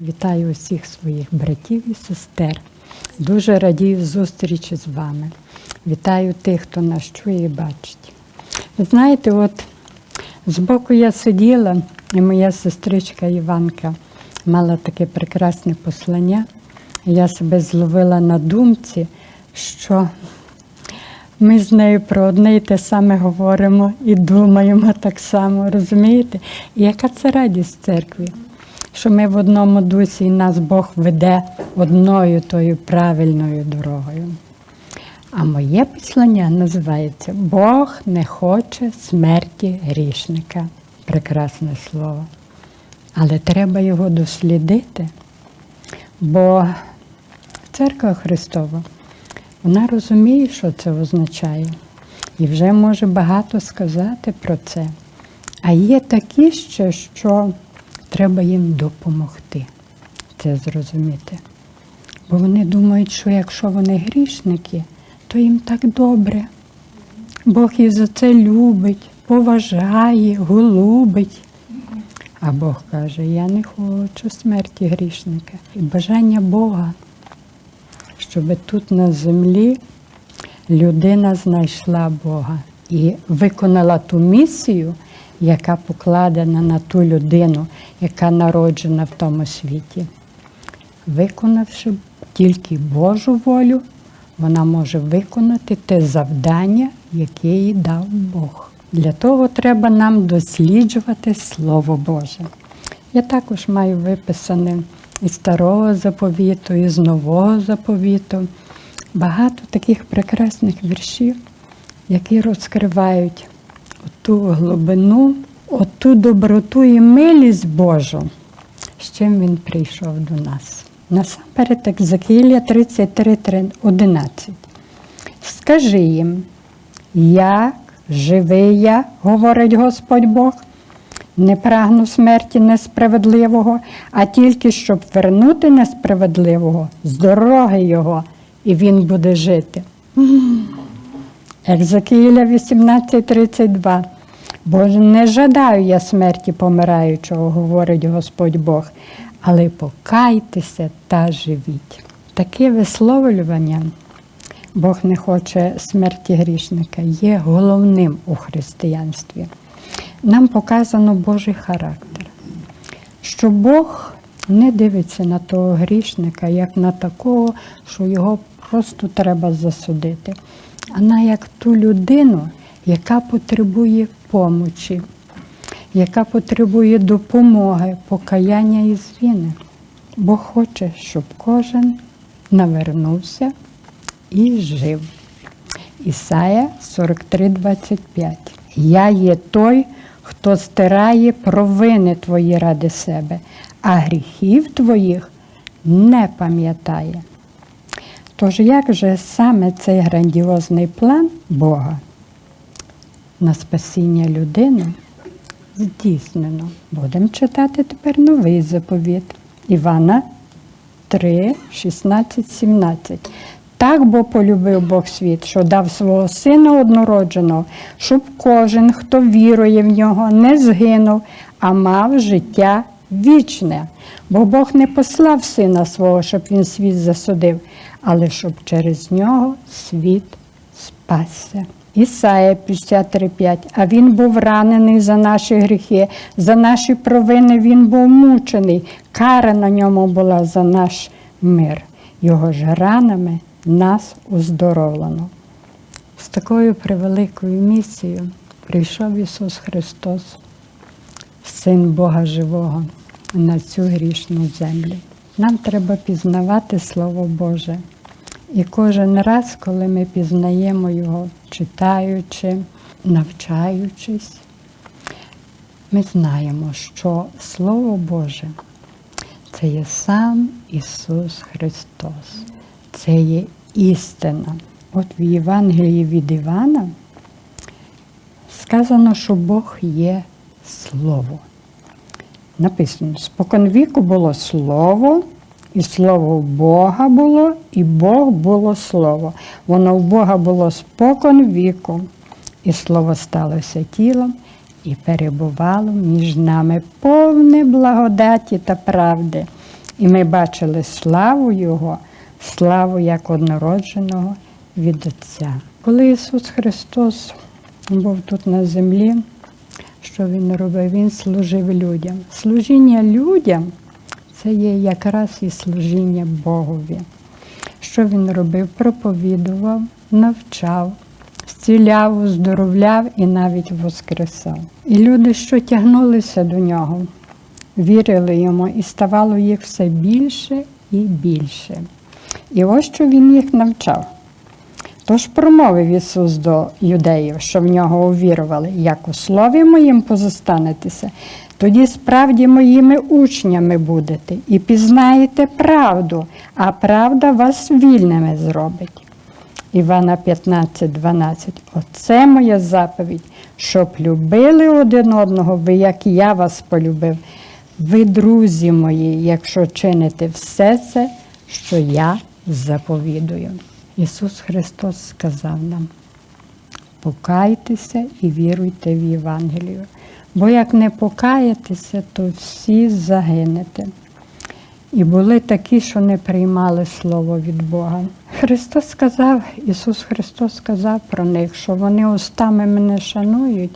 Вітаю усіх своїх братів і сестер. Дуже радію зустрічі з вами. Вітаю тих, хто нас чує і бачить. Ви знаєте, от збоку я сиділа, і моя сестричка Іванка мала таке прекрасне послання. Я себе зловила на думці, що ми з нею про одне і те саме говоримо і думаємо так само, розумієте? І яка це радість церкві? Що ми в одному дусі і нас Бог веде одною тою правильною дорогою. А моє послання називається Бог не хоче смерті грішника. Прекрасне слово. Але треба його дослідити, бо церква Христова вона розуміє, що це означає, і вже може багато сказати про це. А є такі ще, що треба їм допомогти це зрозуміти. Бо вони думають, що якщо вони грішники, то їм так добре. Бог їх за це любить, поважає, голубить. А Бог каже, я не хочу смерті грішника. І бажання Бога щоб тут на землі людина знайшла Бога і виконала ту місію, яка покладена на ту людину, яка народжена в тому світі. Виконавши тільки Божу волю, вона може виконати те завдання, яке їй дав Бог. Для того треба нам досліджувати Слово Боже. Я також маю виписане із старого заповіту, і з нового заповіту. Багато таких прекрасних віршів, які розкривають ту глибину, оту доброту і милість Божу, з чим він прийшов до нас. Насамперед, Екзекілія 33, 11. Скажи їм, як живий я, говорить Господь Бог, не прагну смерті несправедливого, а тільки щоб вернути несправедливого з дороги його, і він буде жити. Екзекіля 18:32. Бо не жадаю я смерті помираючого, говорить Господь Бог, але покайтеся та живіть. Таке висловлювання, Бог не хоче смерті грішника, є головним у християнстві. Нам показано Божий характер, що Бог не дивиться на того грішника, як на такого, що його просто треба засудити, а на як ту людину, яка потребує помочі, яка потребує допомоги, покаяння і звіни. Бог хоче, щоб кожен навернувся і жив. Ісая 43,25. Я є той, хто стирає провини твої ради себе, а гріхів твоїх не пам'ятає. Тож як же саме цей грандіозний план Бога на спасіння людини здійснено? Будемо читати тепер новий заповіт Івана 3, 16, 17. Так бо полюбив Бог світ, що дав свого сина однородженого, щоб кожен, хто вірує в нього, не згинув, а мав життя вічне. Бо Бог не послав сина свого, щоб він світ засудив, але щоб через нього світ спасся. Ісая 53,5. А він був ранений за наші гріхи, за наші провини він був мучений, кара на ньому була за наш мир. Його ж ранами нас оздоровлено. З такою превеликою місією прийшов Ісус Христос, Син Бога Живого, на цю грішну землю. Нам треба пізнавати Слово Боже. І кожен раз, коли ми пізнаємо Його, читаючи, навчаючись, ми знаємо, що Слово Боже це є сам Ісус Христос це є істина. От в Євангелії від Івана сказано, що Бог є Слово. Написано, споконвіку було Слово, і Слово Бога було, і Бог було Слово. Воно в Бога було спокон віку, і Слово сталося тілом і перебувало між нами повне благодаті та правди. І ми бачили славу Його, славу як однородженого від Отця. Коли Ісус Христос був тут на землі, що Він робив? Він служив людям. Служіння людям це є якраз і служіння Богові. Що він робив? Проповідував, навчав, зціляв, оздоровляв і навіть воскресав. І люди, що тягнулися до нього, вірили йому, і ставало їх все більше і більше. І ось що він їх навчав. Тож промовив Ісус до юдеїв, що в нього увірували, як у слові моїм позостанетеся, тоді справді моїми учнями будете і пізнаєте правду, а правда вас вільними зробить. Івана 15, 12. Оце моя заповідь, щоб любили один одного, ви, як я вас полюбив. Ви, друзі мої, якщо чините все це, що я заповідую. Ісус Христос сказав нам: покайтеся і віруйте в Євангелію. Бо як не покаєтеся, то всі загинете. І були такі, що не приймали слово від Бога. Христос сказав, Ісус Христос сказав про них, що вони устами мене шанують,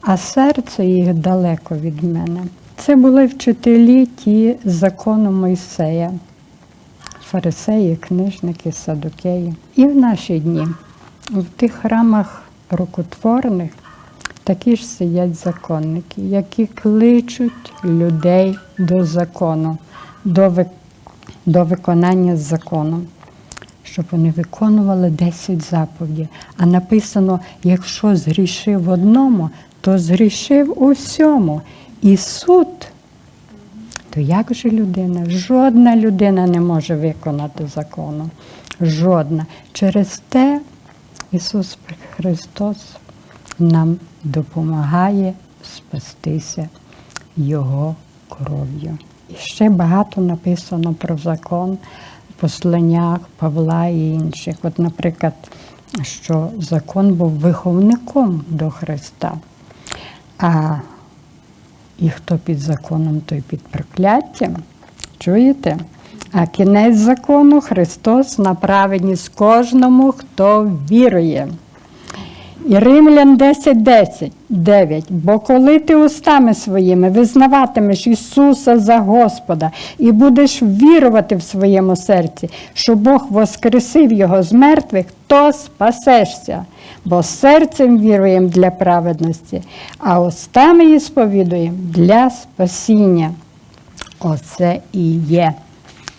а серце їх далеко від мене. Це були вчителі ті закону Мойсея, фарисеї, книжники, садокеї. І в наші дні, в тих храмах рукотворних, такі ж сидять законники, які кличуть людей до закону, до, до виконання закону, щоб вони виконували 10 заповідей. А написано, якщо згрішив одному, то згрішив у всьому. І суд то як же людина? Жодна людина не може виконати закону. Жодна. Через те Ісус Христос нам допомагає спастися Його кров'ю. І ще багато написано про закон в посланнях Павла і інших. От, наприклад, що закон був виховником до Христа. А і хто під законом, той під прокляттям. Чуєте? А кінець закону Христос на праведність кожному, хто вірує. Римлян 10, 10, 9. Бо коли ти устами своїми визнаватимеш Ісуса за Господа і будеш вірувати в своєму серці, що Бог воскресив Його з мертвих, то спасешся. Бо серцем віруємо для праведності, а устами її сповідуємо для спасіння. Оце і є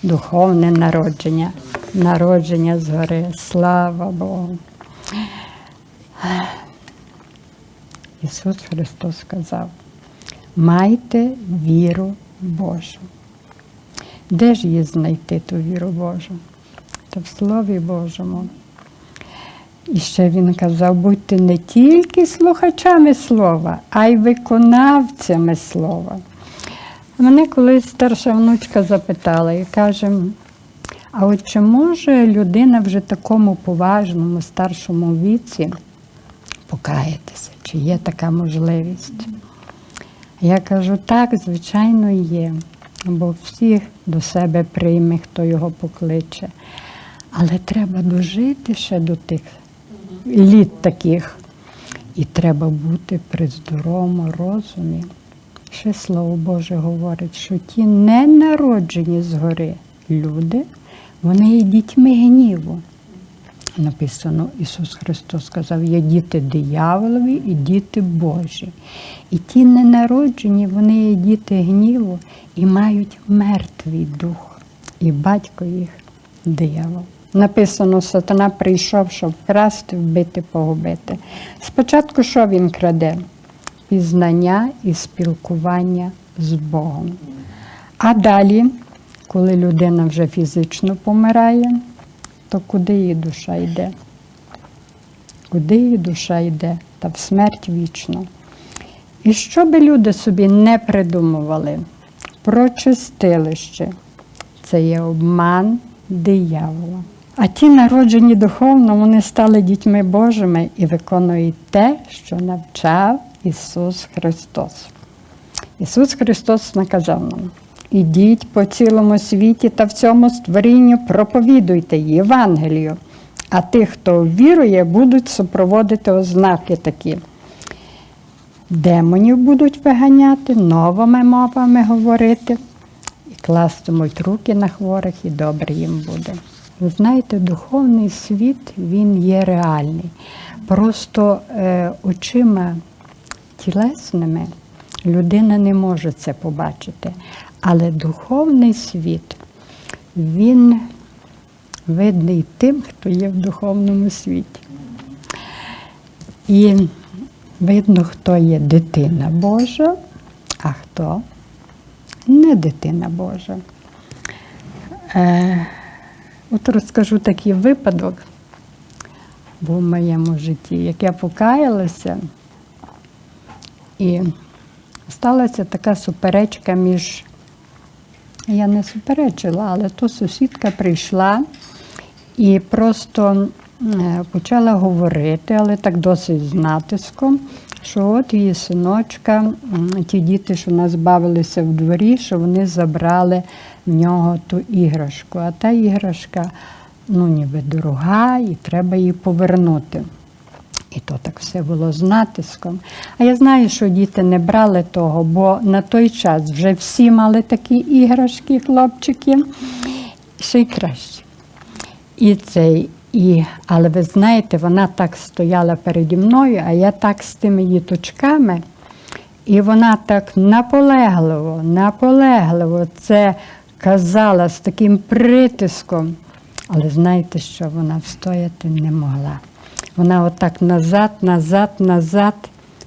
духовне народження, народження згори. Слава Богу. Ісус Христос сказав: майте віру Божу. Де ж її знайти ту віру Божу? Та в Слові Божому. І ще він казав, будьте не тільки слухачами слова, а й виконавцями слова. Мене колись старша внучка запитала і каже, а от чи може людина вже такому поважному старшому віці покаятися? Чи є така можливість? Я кажу, так, звичайно, є, бо всіх до себе прийме, хто його покличе. Але треба дожити ще до тих літ таких. І треба бути при здоровому розумі. Ще слово Боже говорить, що ті не народжені згори люди, вони є дітьми гніву. Написано, Ісус Христос сказав, є діти дияволові і діти Божі. І ті ненароджені, вони є діти гніву і мають мертвий дух. І батько їх диявол. Написано, сатана прийшов, щоб вкрасти, вбити, погубити. Спочатку що він краде? Пізнання і спілкування з Богом. А далі, коли людина вже фізично помирає, то куди її душа йде? Куди її душа йде? Та в смерть вічно. І що би люди собі не придумували про чистилище, це є обман диявола. А ті, народжені духовно, вони стали дітьми Божими і виконують те, що навчав Ісус Христос. Ісус Христос наказав нам: ідіть по цілому світі та в цьому створінню проповідуйте Євангелію. А тих, хто вірує, будуть супроводити ознаки такі. Демонів будуть виганяти, новими мовами говорити, і кластимуть руки на хворих, і добре їм буде. Ви знаєте, духовний світ він є реальний. Просто е, очима тілесними людина не може це побачити. Але духовний світ, він видний тим, хто є в духовному світі. І видно, хто є дитина Божа, а хто не дитина Божа. Е, от розкажу такий випадок був в моєму житті, як я покаялася, і сталася така суперечка між. Я не суперечила, але то сусідка прийшла і просто е, почала говорити, але так досить з натиском, що от її синочка, ті діти, що нас бавилися в дворі, що вони забрали в нього ту іграшку. А та іграшка, ну ніби дорога, і треба її повернути. І то так все було з натиском. А я знаю, що діти не брали того, бо на той час вже всі мали такі іграшки, хлопчики, ще й краще. І цей, і, але ви знаєте, вона так стояла переді мною, а я так з тими діточками. І вона так наполегливо, наполегливо це казала з таким притиском. Але знаєте що, вона встояти не могла. Вона отак назад, назад, назад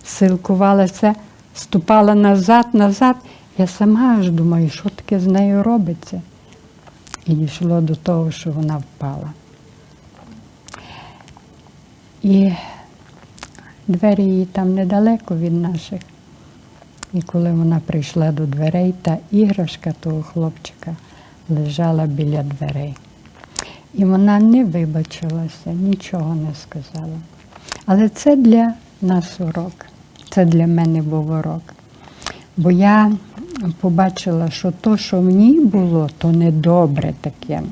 силкувалася, ступала назад, назад. Я сама аж думаю, що таке з нею робиться. І дійшло до того, що вона впала. І двері її там недалеко від наших. І коли вона прийшла до дверей, та іграшка того хлопчика лежала біля дверей. І вона не вибачилася, нічого не сказала. Але це для нас урок. Це для мене був урок. Бо я побачила, що то, що в ній було, то недобре таке.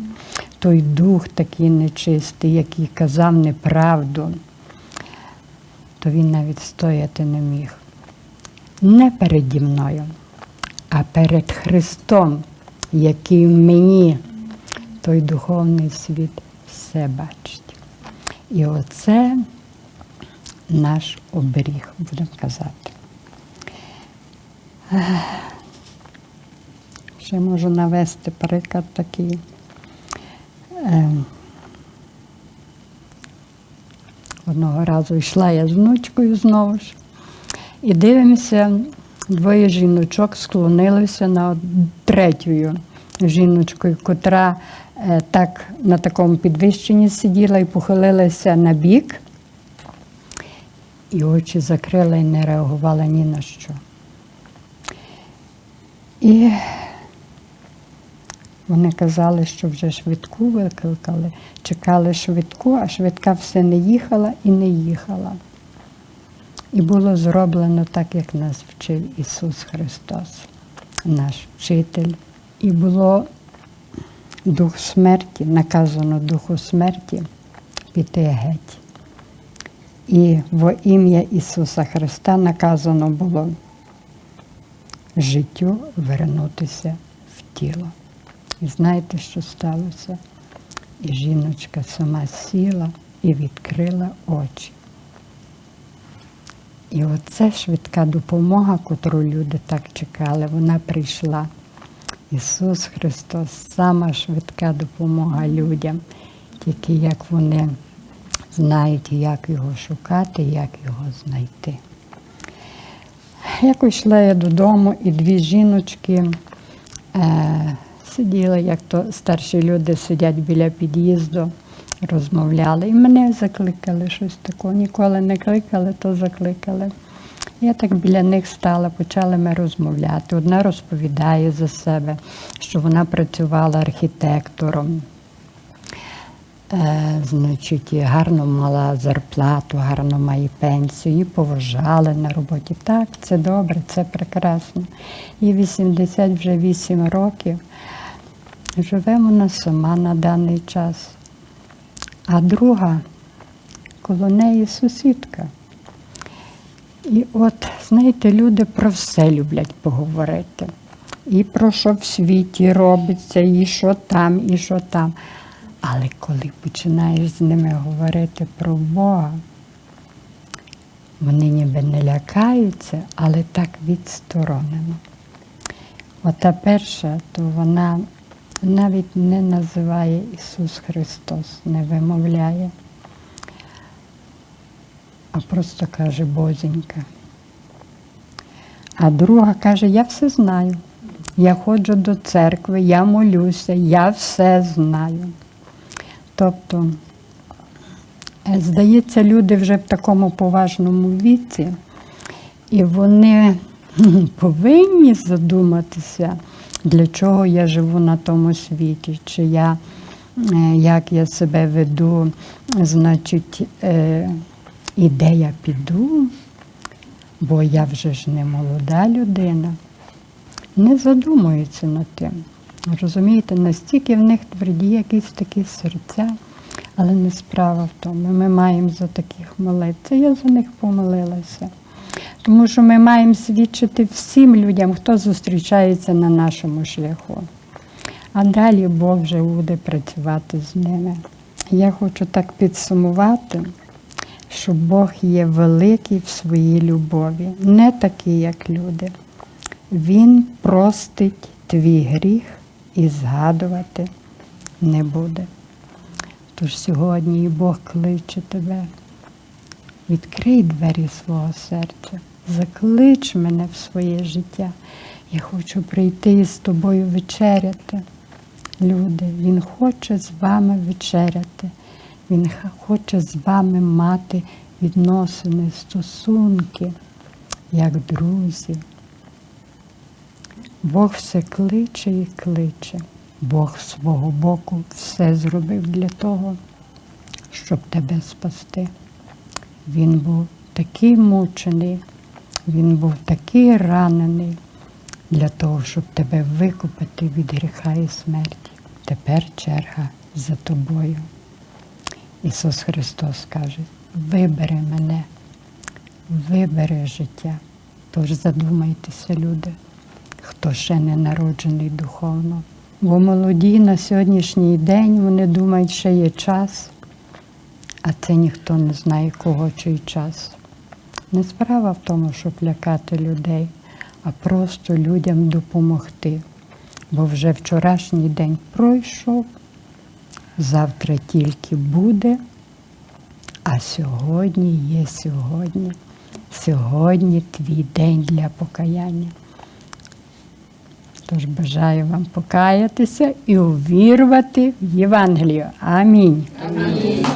Той дух такий нечистий, який казав неправду, то він навіть стояти не міг. Не переді мною, а перед Христом, який в мені той духовний світ все бачить. І оце наш оберіг, будемо казати. Ще можу навести приклад такий. Ем, Одного разу йшла я з внучкою знову ж, і дивимося, двоє жіночок склонилися над третьою жіночкою, котра е, так на такому підвищенні сиділа і похилилася на бік, і очі закрила і не реагувала ні на що. І вони казали, що вже швидку викликали, чекали швидку, а швидка все не їхала і не їхала. І було зроблено так, як нас вчив Ісус Христос, наш вчитель. І було дух смерті, наказано духу смерті піти геть. І во ім'я Ісуса Христа наказано було життю вернутися в тіло. І знаєте, що сталося? І жіночка сама сіла і відкрила очі. І оце швидка допомога, котру люди так чекали, вона прийшла. Ісус Христос, сама швидка допомога людям, тільки як вони знають, як його шукати, як його знайти. Якось йшла я додому, і дві жіночки е, сиділи, як то старші люди сидять біля під'їзду, розмовляли. І мене закликали щось такого. Ніколи не кликали, то закликали. Я так біля них стала, почали ми розмовляти. Одна розповідає за себе, що вона працювала архітектором. е, значить, гарно мала зарплату, гарно має пенсію, і поважали на роботі. Так, це добре, це прекрасно. І 80 вже 8 років. Живе вона сама на даний час. А друга коло неї сусідка. І от, знаєте, люди про все люблять поговорити. І про що в світі робиться, і що там, і що там. Але коли починаєш з ними говорити про Бога, вони ніби не лякаються, але так відсторонено. Ота перша, то вона навіть не називає Ісус Христос, не вимовляє, а просто каже Бозінька. А друга каже, я все знаю. Я ходжу до церкви, я молюся, я все знаю. Тобто, е, здається, люди вже в такому поважному віці, і вони повинні задуматися, для чого я живу на тому світі, чи я, е, як я себе веду, значить, е, і де я піду, бо я вже ж не молода людина не задумуються над тим. Розумієте, настільки в них тверді якісь такі серця, але не справа в тому. Ми маємо за таких молитися. Я за них помолилася. Тому що ми маємо свідчити всім людям, хто зустрічається на нашому шляху. А далі Бог вже буде працювати з ними. Я хочу так підсумувати, що Бог є великий в своїй любові, не такий, як люди. Він простить твій гріх і згадувати не буде. Тож сьогодні і Бог кличе тебе. Відкрий двері свого серця, заклич мене в своє життя. Я хочу прийти з тобою вечеряти. Люди, Він хоче з вами вечеряти. Він хоче з вами мати відносини, стосунки, як друзі. Бог все кличе і кличе. Бог свого боку все зробив для того, щоб тебе спасти. Він був такий мучений, він був такий ранений для того, щоб тебе викупити від гріха і смерті. Тепер черга за тобою. Ісус Христос каже: вибери мене, вибери життя. Тож задумайтеся, люди хто ще не народжений духовно. Бо молоді на сьогоднішній день вони думають, що є час, а це ніхто не знає, кого чий час. Не справа в тому, щоб лякати людей, а просто людям допомогти. Бо вже вчорашній день пройшов, завтра тільки буде, а сьогодні є сьогодні. Сьогодні твій день для покаяння. Тож бажаю вам покаятися і увірвати в Євангелію. Амінь. Амінь.